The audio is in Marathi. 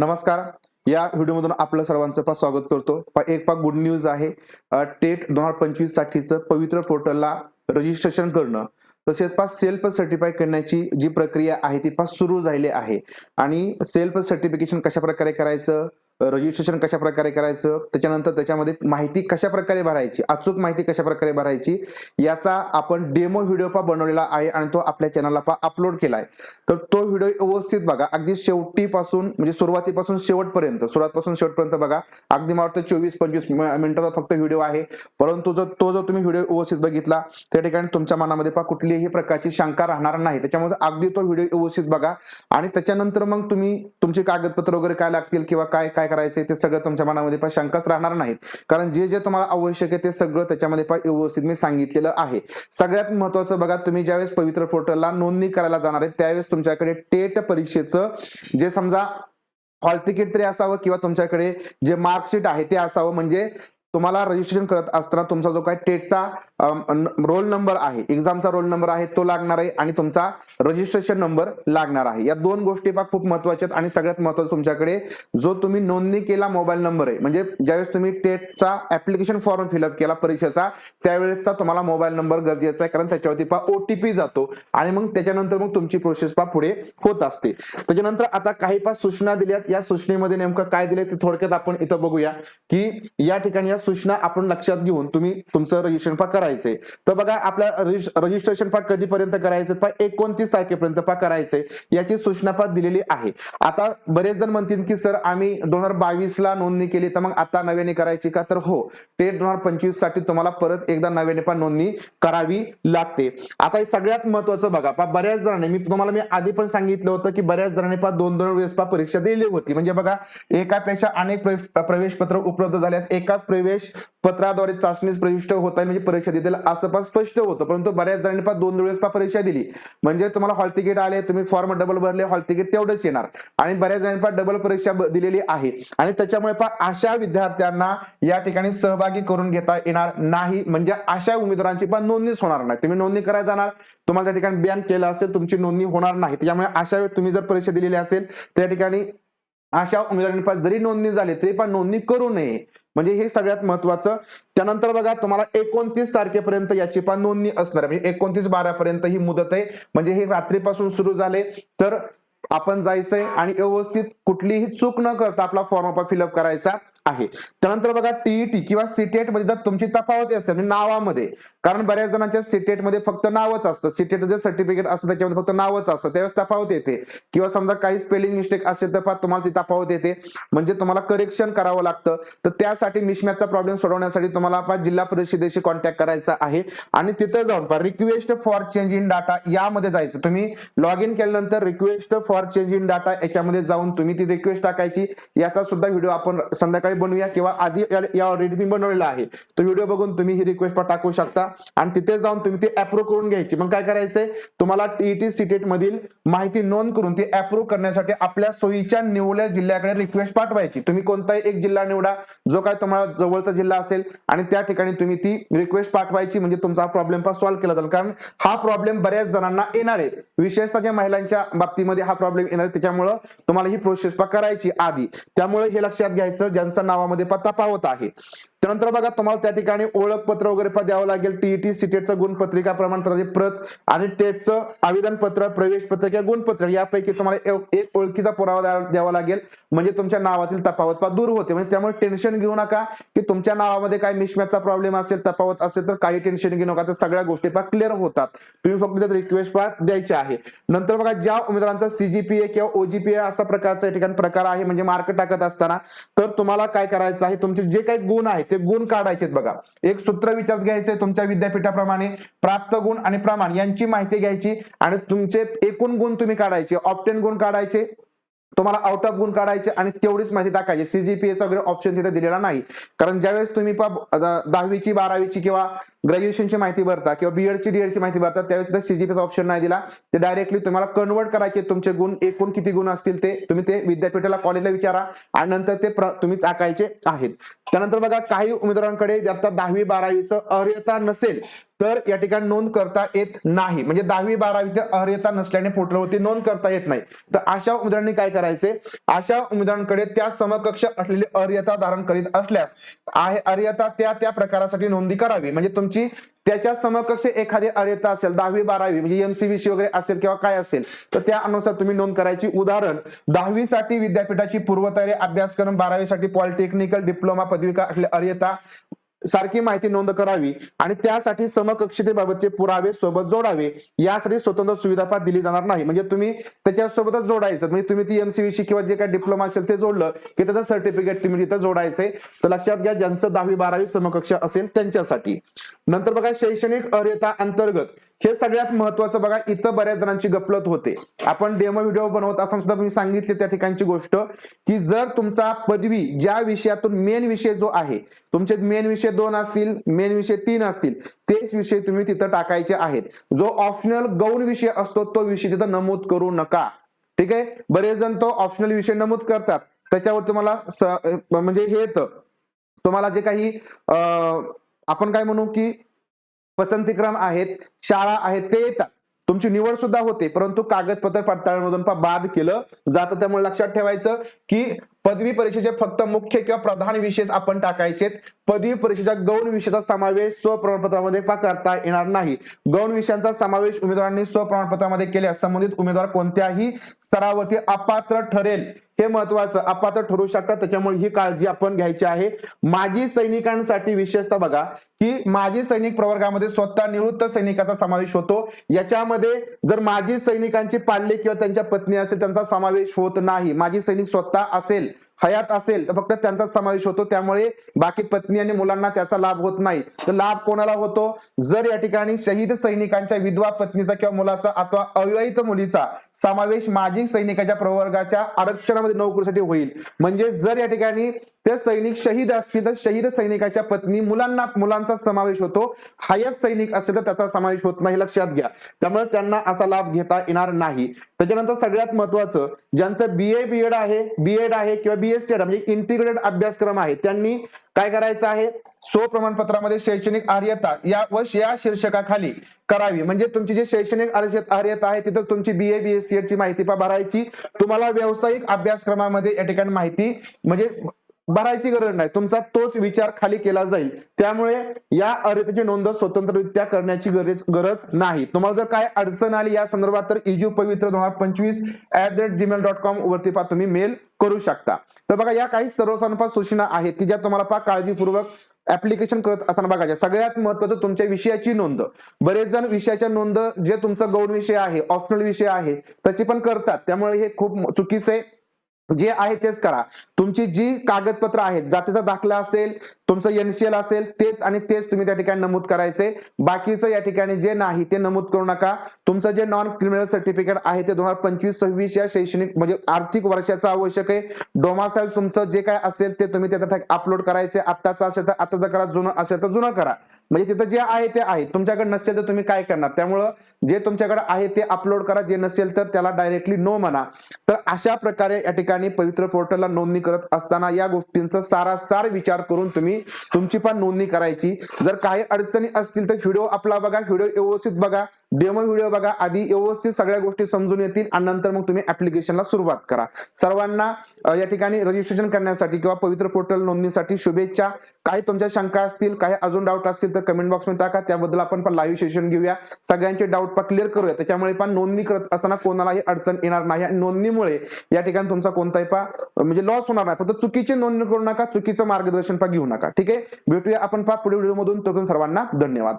नमस्कार. या व्हिडिओमधून आपलं सर्वांचं पा स्वागत करतो. पा एक पा गुड न्यूज आहे. टेट दोन हजार पंचवीस साठीचं पवित्र पोर्टलला रजिस्ट्रेशन करणं. तसेच पा सेल्फ सर्टिफाय करण्याची जी प्रक्रिया आहे ती पा सुरू झालेली आहे. आणि सेल्फ सर्टिफिकेशन कशा प्रकारे करायचं? रजिस्ट्रेशन कशा प्रकारे करायचं? त्याच्यानंतर त्याच्यामध्ये माहिती कशा प्रकारे भरायची? अचूक माहिती कशा प्रकारे भरायची? याचा आपण डेमो व्हिडिओ पा बनवलेला आहे आणि तो आपल्या चॅनलला पा अपलोड केलाय. तर तो व्हिडिओ व्यवस्थित बघा. अगदी शेवटीपासून म्हणजे सुरुवातीपासून शेवटपर्यंत सुरुवातपासून शेवटपर्यंत बघा. अगदी मला वाटतं चोवीस पंचवीस मिनिटाचा फक्त व्हिडिओ आहे. परंतु जर तो जर तुम्ही व्हिडिओ व्यवस्थित बघितला त्या ठिकाणी तुमच्या मनामध्ये पा कुठलीही प्रकारची शंका राहणार नाही. त्याच्यामध्ये अगदी तो व्हिडिओ व्यवस्थित बघा. आणि त्याच्यानंतर मग तुम्ही तुमचे कागदपत्र वगैरे काय लागतील किंवा काय काय करायचे ते सगळं तुमच्या मनामध्ये पण शंकाच राहणार नाहीत. कारण जे जे तुम्हाला आवश्यक आहे ते सगळं त्याच्यामध्ये पण व्यवस्थित मी सांगितलेलं आहे. सगळ्यात महत्वाचं बघा तुम्ही ज्यावेळेस पवित्र पोर्टलला नोंदणी करायला जाणार आहे त्यावेळेस तुमच्याकडे टेट परीक्षेचं जे समजा हॉल तिकीट तरी असावं किंवा तुमच्याकडे जे मार्कशीट आहे ते असावं. म्हणजे तुम्हाला रजिस्ट्रेशन करत असताना तुमचा जो काय टेटचा रोल नंबर आहे एक्झामचा रोल नंबर आहे तो लागणार आहे आणि तुमचा रजिस्ट्रेशन नंबर लागणार आहे. या दोन गोष्टी पा खूप महत्त्वाच्या आहेत आणि सगळ्यात महत्वाचं तुमच्याकडे जो तुम्ही नोंदणी केला मोबाईल नंबर आहे म्हणजे ज्यावेळेस तुम्ही टेटचा ऍप्लिकेशन फॉर्म फिलअप केला परीक्षेचा त्यावेळेसचा तुम्हाला मोबाईल नंबर गरजेचा आहे कारण त्याच्यावरती पा ओटीपी जातो आणि मग त्याच्यानंतर मग तुमची प्रोसेस पा पुढे होत असते. त्याच्यानंतर आता काही पा सूचना दिल्यात. या सूचनेमध्ये नेमकं काय दिले ते थोडक्यात आपण इथं बघूया की या ठिकाणी या सूचना आपण लक्षात घेऊन तुम्ही तुमचं रजिस्ट्रेशन पा करायचंय. तर बघा आपल्या रजिस्ट्रेशन पा कधीपर्यंत करायचं? पा एकोणतीस तारखेपर्यंत पा करायचंय. याची सूचना पा दिलेली आहे. आता बरेच जण म्हणतील की सर आम्ही दोन हजार बावीस ला नोंदणी केली तर मग आता नव्याने करायची का? तर हो ते दोन हजार पंचवीससाठी तुम्हाला परत एकदा नव्याने पण नोंदणी करावी लागते. आता हे सगळ्यात महत्वाचं बघा पा बऱ्याच जणांनी मी तुम्हाला मी आधी पण सांगितलं होतं की बऱ्याच जणांनी पा दोन दोन वेळेस पा परीक्षा दिली होती. म्हणजे बघा एकापेक्षा अनेक प्रवेश पत्र उपलब्ध झाले एकाच प्रवेश पत्राद्वारे चाचणीस प्रविष्ट होत आहे म्हणजे परीक्षा देतील असं पण स्पष्ट होतं. परंतु बऱ्याच जणांनी पण दोन वेळेस परीक्षा दिली. म्हणजे तुम्हाला हॉल तिकीट आले तुम्ही फॉर्म डबल भरले हॉल तिकीट तेवढंच येणार. आणि बऱ्याच जणांनी पण डबल परीक्षा दिलेली आहे. आणि त्याच्यामुळे पण अशा विद्यार्थ्यांना या ठिकाणी सहभागी करून घेता येणार नाही. म्हणजे अशा उमेदवारांची पण नोंदणीच होणार नाही. तुम्ही नोंदणी करायला जाणार. तुम्हाला त्या ठिकाणी बॅन केलं असेल तुमची नोंदणी होणार नाही. त्यामुळे अशा वेळी तुम्ही जर परीक्षा दिलेली असेल त्या ठिकाणी अशा उमेदवारांनी जरी नोंदणी झाली तरी पण नोंदणी करू नये. म्हणजे हे सगळ्यात महत्वाचं. त्यानंतर बघा तुम्हाला एकोणतीस तारखेपर्यंत याची पण नोंदणी असणार आहे. म्हणजे एकोणतीस बारा पर्यंत ही मुदत आहे. म्हणजे हे रात्रीपासून सुरू झाले. तर आपण जायचंय आणि व्यवस्थित कुठलीही चूक न करता आपला फॉर्म फिलअप करायचा आहे. त्यानंतर बघा टीईटी किंवा सीटेटमध्ये जर तुमची तफावत असते म्हणजे नावामध्ये कारण बऱ्याच जणांच्या सीटेटमध्ये फक्त नावच असतं. सीटेट जे सर्टिफिकेट असतं त्याच्यामध्ये फक्त नावच असतं. त्यावेळेस तफावत येते. किंवा समजा काही स्पेलिंग मिस्टेक असेल तर तुम्हाला ती तफावत येते. म्हणजे तुम्हाला करेक्शन करावं लागतं. तर त्यासाठी मिसमॅचचा प्रॉब्लेम सोडवण्यासाठी तुम्हाला जिल्हा परिषदेशी कॉन्टॅक्ट करायचा आहे. आणि तिथं जाऊन पहा request for change in data यामध्ये जायचं. तुम्ही लॉग इन केल्यानंतर request for change in data याच्यामध्ये जाऊन तुम्ही ती रिक्वेस्ट टाकायची. याचा सुद्धा व्हिडिओ आपण संध्याकाळी बनवूया किंवा आधी या- ऑलरेडी मी बनवलेला आहे. तो व्हिडिओ बघून तुम्ही ही रिक्वेस्ट टाकू शकता. आणि तिथे जाऊन तुम्ही ती अप्रूव्ह करून घ्यायची. मग काय करायचंय? तुम्हाला टीईटी सीटेट मधील माहिती नोंद करून ती अप्रूव्ह करण्यासाठी आपल्या सोयीच्या निवडल्या जिल्ह्याकडे रिक्वेस्ट पाठवायची. तुम्ही कोणताही एक जिल्हा निवडा जो काय तुम्हाला जवळचा जिल्हा असेल आणि त्या ठिकाणी तुम्ही ती रिक्वेस्ट पाठवायची म्हणजे तुमचा प्रॉब्लेम पण सॉल्व्ह केला जाईल. कारण हा प्रॉब्लेम बऱ्याच जणांना येणार आहे. विशेषतः ज्या महिलांच्या बाबतीमध्ये हा प्रॉब्लेम येणार त्याच्यामुळं तुम्हाला ही प्रोसेस करायची आधी. त्यामुळे हे लक्षात घ्यायचं ज्यांचा नावामध्ये पत्ता पावत आहे. त्यानंतर बघा तुम्हाला त्या ठिकाणी ओळखपत्र वगैरे पण द्यावं लागेल. टीईटी सीटेटचं गुणपत्रिका प्रमाणपत्राची प्रत आणि टेटचं आवेदनपत्र प्रवेश पत्र किंवा गुणपत्र यापैकी तुम्हाला एक- ओळखीचा पुरावा द्या- द्यावा लागेल. म्हणजे तुमच्या नावातील तफावत दूर होते. म्हणजे त्यामुळे टेन्शन घेऊ नका की तुमच्या नावामध्ये काय मिशमॅचचा प्रॉब्लेम असेल तफावत असेल तर काही टेन्शन घेऊ नका. तर सगळ्या गोष्टी पा क्लिअर होतात. तुम्ही फक्त त्यात रिक्वेस्ट पा द्यायची आहे. नंतर बघा ज्या उमेदवारांचा सीजीपीए किंवा ओजीपीए असा प्रकारचा या ठिकाणी प्रकार आहे म्हणजे मार्क टाकत असताना तर तुम्हाला काय करायचं आहे? तुमचे जे काही गुण आहेत ते गुण काढायचे बघा. एक सूत्र विचारात घ्यायचंय तुमच्या विद्यापीठाप्रमाणे प्राप्त गुण आणि प्रमाण यांची माहिती घ्यायची आणि तुमचे एकूण गुण तुम्ही काढायचे. ऑप्टेन गुण काढायचे. तुम्हाला आउट ऑफ गुण काढायचे आणि तेवढीच माहिती टाकायची. सीजीपीएचा वगैरे ऑप्शन तिथे दिलेला नाही. कारण ज्यावेळेस तुम्ही दहावीची बारावीची किंवा ग्रॅज्युएशनची माहिती भरता किंवा बीएडची डीएडची माहिती भरता त्यावेळेस सीजीपीचा ऑप्शन नाही दिला. ते डायरेक्टली तुम्हाला कन्वर्ट करायचे तुमचे गुण एकूण किती गुण असतील ते तुम्ही ते विद्यापीठाला कॉलेजला विचारा आणि नंतर ते तुम्ही टाकायचे आहेत. त्यानंतर बघा काही उमेदवारांकडे आता दहावी बारावीचं अर्हता नसेल तर या ठिकाणी नोंद करता येत नाही. म्हणजे दहावी बारावी ते अर्हता नसल्याने पोर्टलवरती नोंद करता येत नाही. तर अशा उमेदवारांनी काय करायचे? अशा उमेदवारांकडे त्या समकक्ष असलेली अर्हता धारण करीत असल्यास आहे अर्हता त्या त्या प्रकारासाठी नोंदी करावी. म्हणजे तुमची त्याच्या समकक्ष एखादी अर्हता असेल दहावी बारावी म्हणजे एमसीबीसी वगैरे असेल किंवा काय असेल तर त्या अनुसार तुम्ही नोंद करायची. उदाहरण दहावीसाठी विद्यापीठाची पूर्वतयारी अभ्यासक्रम बारावीसाठी पॉलिटेक्निकल डिप्लोमा पदविका असले अर्हता सारखी माहिती नोंद करावी आणि त्यासाठी समकक्षतेबाबतचे पुरावे सोबत जोडावे यासाठी स्वतंत्र सुविधा दिली जाणार नाही. म्हणजे तुम्ही त्याच्यासोबतच जोडायचं. म्हणजे तुम्ही ती एमसीबीसी किंवा जे काही डिप्लोमा असेल ते जोडलं की त्याचं सर्टिफिकेट तुम्ही तिथं जोडायचंय. तर लक्षात घ्या ज्यांचं दहावी बारावी समकक्ष असेल त्यांच्यासाठी. नंतर बघा शैक्षणिक अर्हता अंतर्गत. हे सगळ्यात महत्वाचं बघा इथं बऱ्याच जणांची गपलत होते. आपण डेमो व्हिडिओ बनवत असताना सुद्धा मी सांगितले त्या ठिकाणची गोष्ट की जर तुमचा पदवी ज्या विषयातून मेन विषय जो आहे तुमचे मेन विषय दोन असतील मेन विषय तीन असतील तेच विषय तुम्ही तिथं टाकायचे आहेत. जो ऑप्शनल गौण विषय असतो तो विषय तिथं नमूद करू नका. ठीक आहे? बरेच जण तो ऑप्शनल विषय नमूद करतात. त्याच्यावर तुम्हाला म्हणजे हे येतं. तुम्हाला जे काही आपण काय म्हणू की पसंतीक्रम आहेत शाळा आहेत ते येतात. तुमची निवड सुद्धा होते परंतु कागदपत्र पडताळणीमधून बाद केलं. जातं त्यामुळे लक्षात ठेवायचं की पदवी परीक्षेचे फक्त मुख्य किंवा प्रधान विषय आपण टाकायचे पदवी परीक्षेच्या गौण विषयाचा समावेश स्वप्रमाणपत्रामध्ये करता येणार नाही. गौण विषयांचा समावेश उमेदवारांनी स्वप्रमाणपत्रामध्ये केल्यास संबंधित उमेदवार कोणत्याही स्तरावरती अपात्र ठरेल. हे महत्वाचं अपात्र ठरू शकतात त्याच्यामुळे ही काळजी आपण घ्यायची आहे. माजी सैनिकांसाठी विशेषतः बघा की माजी सैनिक प्रवर्गामध्ये स्वतः निवृत्त सैनिकाचा समावेश होतो. याच्यामध्ये जर माजी सैनिकांची पाल्ले किंवा त्यांच्या पत्नी असेल त्यांचा समावेश होत नाही. माजी सैनिक स्वतः असेल हयात असेल तर फक्त त्यांचा समावेश होतो. त्यामुळे बाकी पत्नी आणि मुलांना त्याचा लाभ होत नाही. तर लाभ कोणाला होतो? जर या ठिकाणी शहीद सैनिकांच्या विधवा पत्नीचा किंवा मुलाचा अथवा अविवाहित मुलीचा समावेश माजी सैनिकाच्या प्रवर्गाच्या आरक्षणामध्ये नोकरीसाठी होईल. म्हणजे जर या ठिकाणी ते सैनिक शहीद असतील तर शहीद सैनिकाच्या पत्नी मुलांना मुलांचा समावेश होतो. हयात सैनिक असेल तर त्याचा समावेश होत नाही. लक्षात घ्या. त्यामुळे त्यांना असा लाभ घेता येणार नाही. त्याच्यानंतर सगळ्यात महत्वाचं ज्यांचं बीए बीएड आहे बीएड आहे किंवा बीएससी म्हणजे इंटिग्रेटेड अभ्यासक्रम आहे त्यांनी काय करायचं आहे? सो प्रमाणपत्रामध्ये शैक्षणिक अर्हता या व या शीर्षकाखाली करावी. म्हणजे तुमची जी शैक्षणिक अर्हत- अर्हता आहे तिथं तुमची B A B S C Ed ची माहिती भरायची. तुम्हाला व्यावसायिक अभ्यासक्रमामध्ये या ठिकाणी माहिती म्हणजे भरायची गरज नाही. तुमचा तोच विचार खाली केला जाईल. त्यामुळे या अर्जाची नोंद स्वतंत्ररित्या करण्याची गरज गरज नाही. तुम्हाला जर काय अडचण आली या संदर्भात तर इजू पवित्र दोन हजार पंचवीस at the rate Gmail dot com वरती पा तुम्ही मेल करू शकता. तर बघा या काही सर्वसाधारण सूचना आहेत की ज्या तुम्हाला पा काळजीपूर्वक ऍप्लिकेशन करत असताना बघायच्या सगळ्यात महत्वाचं तुमच्या विषयाची नोंद. बरेच जण विषयाच्या नोंद जे तुमचा गौण विषय आहे ऑप्शनल विषय आहे त्याची पण करतात. त्यामुळे हे खूप चुकीचं आहे. जे आहे तेच करा. तुमची जी कागदपत्र आहेत जातीचा दाखला असेल तुमचं एनसीएल असेल तेच आणि तेच तुम्ही त्या ठिकाणी नमूद करायचे. बाकीचं या ठिकाणी जे नाही ते नमूद करू नका. तुमचं जे नॉन क्रिमिनल सर्टिफिकेट आहे ते दोन हजार पंचवीस सव्वीस या शैक्षणिक म्हणजे आर्थिक वर्षाचं आवश्यक आहे. डोमासाईल तुमचं जे काय असेल ते तुम्ही त्याचा अपलोड करायचे. आत्ताचं असेल तर आत्ताचं करा जुनं असेल तर जुनं करा. म्हणजे तिथं जे आहे ते आहे. तुमच्याकडे नसेल तर तुम्ही काय करणार? त्यामुळं जे तुमच्याकडे आहे ते अपलोड करा. जे नसेल तर त्याला डायरेक्टली नो म्हणा. तर अशा प्रकारे या ठिकाणी पवित्र पोर्टलला नोंदणी करत असताना या गोष्टींचा सारासार विचार करून तुम्ही तुमची पण नोंदणी करायची. जर काही अडचणी असतील तर व्हिडिओ आपला बघा व्हिडिओ व्यवस्थित बघा. डेमो व्हिडिओ बघा. आधी व्यवस्थित सगळ्या गोष्टी समजून येतील आणि नंतर मग तुम्ही ऍप्लिकेशनला सुरुवात करा. सर्वांना या ठिकाणी रजिस्ट्रेशन करण्यासाठी किंवा पवित्र पोर्टल नोंदणीसाठी शुभेच्छा. काही तुमच्या शंका असतील काही अजून डाऊट असतील तर कमेंट बॉक्समध्ये टाका. त्याबद्दल आपण पण लाईव्ह सेशन घेऊया. सगळ्यांचे डाऊट पण क्लिअर करूया. त्याच्यामुळे पण नोंदणी करत असताना कोणालाही अडचण येणार नाही. आणि नोंदणीमुळे या ठिकाणी तुमचा कोणताही पा म्हणजे लॉस होणार नाही. फक्त चुकीची नोंदणी करू नका चुकीचं मार्गदर्शन पा घेऊ नका. ठीक आहे? भेटूया आपण पा पुढे व्हिडिओमधून तोपर्यंत सर्वांना धन्यवाद.